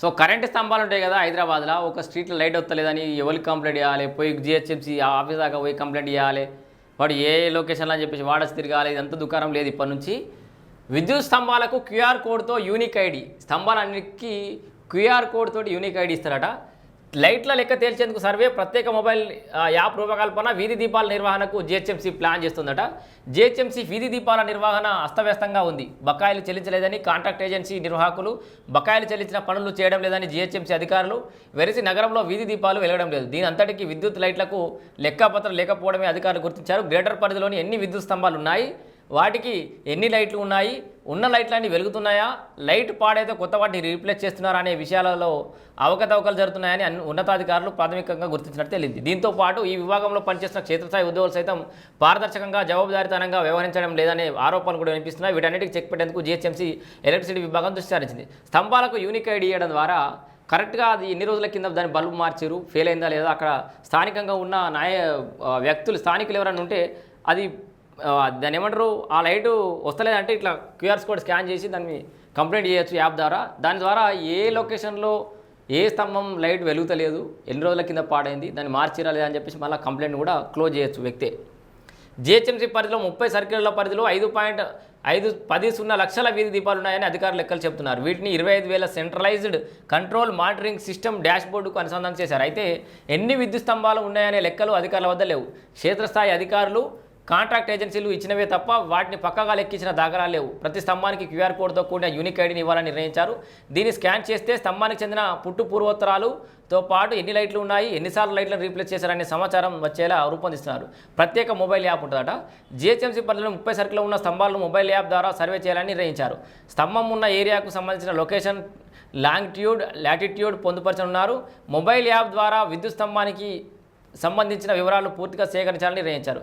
So current స్తంభాలు ఉంటాయి కదా హైదరాబాద్లో ఒక స్ట్రీట్లో లైట్ వస్తలేదని ఎవరికి కంప్లైంట్ చేయాలి పోయి జిహెచ్ఎంసీ ఆఫీస్ దాకా పోయి కంప్లైంట్ చేయాలి వాడు ఏ లొకేషన్లో అని చెప్పేసి వాడచ్చు తిరగాలి? ఇదంతా దుకాణం లేదు ఇప్పటి నుంచి. విద్యుత్ స్తంభాలకు క్యూఆర్ కోడ్తో యూనిక్ ఐడి స్తంభాలన్నిటికీ క్యూఆర్ కోడ్ తోటి యూనిక్ ఐడి ఇస్తారట. లైట్ల లెక్క తేల్చేందుకు సర్వే ప్రత్యేక మొబైల్ యాప్ రూపకల్పన వీధి దీపాల నిర్వహణకు జిహెచ్ఎంసీ ప్లాన్ చేస్తుందట. జిహెచ్ఎంసీ వీధి దీపాల నిర్వహణ అస్తవ్యస్తంగా ఉంది. బకాయిలు చెల్లించలేదని కాంట్రాక్ట్ ఏజెన్సీ నిర్వాహకులు బకాయిలు చెల్లించిన పనులు చేయడం లేదని జిహెచ్ఎంసీ అధికారులు వెరసి నగరంలో వీధి దీపాలు వెలగడం లేదు. దీని అంతటికీ విద్యుత్ లైట్లకు లెక్కపత్రం లేకపోవడమే అధికారులు గుర్తించారు. గ్రేటర్ పరిధిలోని ఎన్ని విద్యుత్ స్తంభాలు ఉన్నాయి వాటికి ఎన్ని లైట్లు ఉన్నాయి? ఉన్న లైట్లన్నీ వెలుగుతున్నాయా? లైట్ పాడైతే కొత్త వాటిని రీప్లేస్ చేస్తున్నారా అనే విషయాలలో అవకతవకలు జరుగుతున్నాయని అన్ని ఉన్నతాధికారులు ప్రాథమికంగా గుర్తించినట్టు తెలిసింది దీంతో పాటు ఈ విభాగంలో పనిచేస్తున్న క్షేత్రస్థాయి ఉద్యోగులు సైతం పారదర్శకంగా జవాబుదారీతనంగా వ్యవహరించడం లేదనే ఆరోపణలు కూడా వినిపిస్తున్నాయి. వీటన్నిటికి చెక్ పెట్టేందుకు జీహెచ్ఎంసీ ఎలక్ట్రిసిటీ విభాగం దృష్టి సారించింది స్తంభాలకు యూనిక్ ఐడి ఇవ్వడం ద్వారా కరెక్ట్గా అది ఎన్ని రోజుల కింద దాన్ని బల్బు మార్చారు ఫెయిల్ అయిందా లేదా అక్కడ స్థానికంగా ఉన్న న్యాయ వ్యక్తులు స్థానికులు ఎవరైనా ఉంటే అది దాని ఏమంటారు? ఆ లైటు వస్తలేదంటే ఇట్లా క్యూఆర్ కోడ్ స్కాన్ చేసి దాన్ని కంప్లైంట్ చేయొచ్చు యాప్ ద్వారా. దాని ద్వారా ఏ లొకేషన్లో ఏ స్తంభం లైట్ వెలుగుతలేదు ఎన్ని రోజుల కింద పాడైంది దాన్ని మార్చిరా లేదా అని చెప్పేసి మళ్ళీ కంప్లైంట్ కూడా క్లోజ్ చేయొచ్చు వ్యక్తే. జిహెచ్ఎంసీ పరిధిలో ముప్పై సర్కిళ్ళ పరిధిలో ఐదు పాయింట్ ఐదు పది సున్నా లక్షల వీధి దీపాలు ఉన్నాయని అధికారులు లెక్కలు చెబుతున్నారు వీటిని ఇరవై ఐదు వేల centralised control monitoring system dash బోర్డుకు అనుసంధానం చేశారు. అయితే ఎన్ని విద్యుత్ స్తంభాలు ఉన్నాయనే లెక్కలు అధికారుల వద్ద లేవు. క్షేత్రస్థాయి అధికారులు కాంట్రాక్ట్ ఏజెన్సీలు ఇచ్చినవే తప్ప వాటిని పక్కగా లెక్కించిన దాఖలాలు లేవు. ప్రతి స్తంభానికి క్యూఆర్ కోడ్తో కూడిన యూనిక్ ఐడిని ఇవ్వాలని నిర్ణయించారు. దీన్ని స్కాన్ చేస్తే స్తంభానికి చెందిన పుట్టు పూర్వోత్తరాలుతో పాటు ఎన్ని లైట్లు ఉన్నాయి ఎన్నిసార్లు లైట్లను రీప్లేస్ చేశారనే సమాచారం వచ్చేలా రూపొందిస్తున్నారు. ప్రత్యేక మొబైల్ యాప్ ఉంటుందట. జిహెచ్ఎంసీ పరిధిలో ముప్పై సరుకులు ఉన్న స్తంభాలను మొబైల్ యాప్ ద్వారా సర్వే చేయాలని నిర్ణయించారు. స్తంభం ఉన్న ఏరియాకు సంబంధించిన లొకేషన్ లాంగిట్యూడ్ లాటిట్యూడ్ పొందుపరచనున్నారు. మొబైల్ యాప్ ద్వారా విద్యుత్ స్తంభానికి సంబంధించిన వివరాలు పూర్తిగా సేకరించాలని నిర్ణయించారు.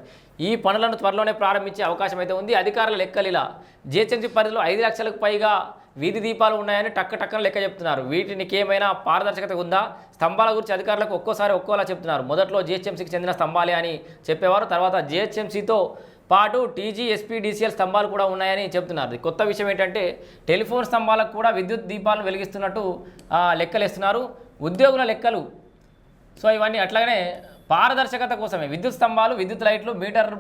ఈ పనులను త్వరలోనే ప్రారంభించే అవకాశం అయితే ఉంది. అధికారుల లెక్కలు ఇలా జిహెచ్ఎంసీ పరిధిలో ఐదు లక్షలకు పైగా వీధి దీపాలు ఉన్నాయని టక్క టక్కన లెక్క చెప్తున్నారు. వీటికి ఏమైనా పారదర్శకత ఉందా? స్తంభాల గురించి అధికారులకు ఒక్కోసారి ఒక్కోలా చెప్తున్నారు. మొదట్లో జిహెచ్ఎంసీకి చెందిన స్తంభాలే అని చెప్పేవారు. తర్వాత జిహెచ్ఎంసీతో పాటు టీజీ ఎస్పీడీసీఎల్ స్తంభాలు కూడా ఉన్నాయని చెప్తున్నారు. కొత్త విషయం ఏంటంటే టెలిఫోన్ స్తంభాలకు కూడా విద్యుత్ దీపాలను వెలిగిస్తున్నట్టు లెక్కలేస్తున్నారు. ఉద్యోగుల లెక్కలు. సో ఇవన్నీ అట్లాగనే పారదర్శకత కోసమే. విద్యుత్ స్తంభాలు విద్యుత్ లైట్లు మీటర్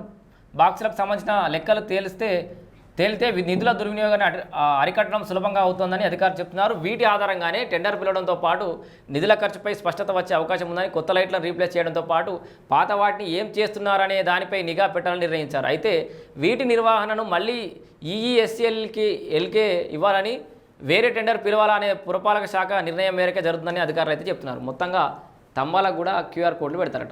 బాక్సులకు సంబంధించిన లెక్కలు తేలిస్తే తేలితే నిధుల దుర్వినియోగాన్ని అరికట్టడం సులభంగా అవుతోందని అధికారులు చెప్తున్నారు. వీటి ఆధారంగానే టెండర్ పిలవడంతో పాటు నిధుల ఖర్చుపై స్పష్టత వచ్చే అవకాశం ఉందని కొత్త లైట్లను రీప్లేస్ చేయడంతో పాటు పాత వాటిని ఏం చేస్తున్నారనే దానిపై నిఘా పెట్టాలని నిర్ణయించారు. అయితే వీటి నిర్వహణను మళ్ళీ ఈఈఎస్ఎల్కి ఎల్కే ఇవ్వాలని వేరే టెండర్ పిలవాలనే పురపాలక శాఖ నిర్ణయం మేరకే జరుగుతుందని అధికారులు అయితే చెప్తున్నారు. మొత్తంగా స్తంభాలకు కూడా క్యూఆర్ కోడ్లు పెడతారట.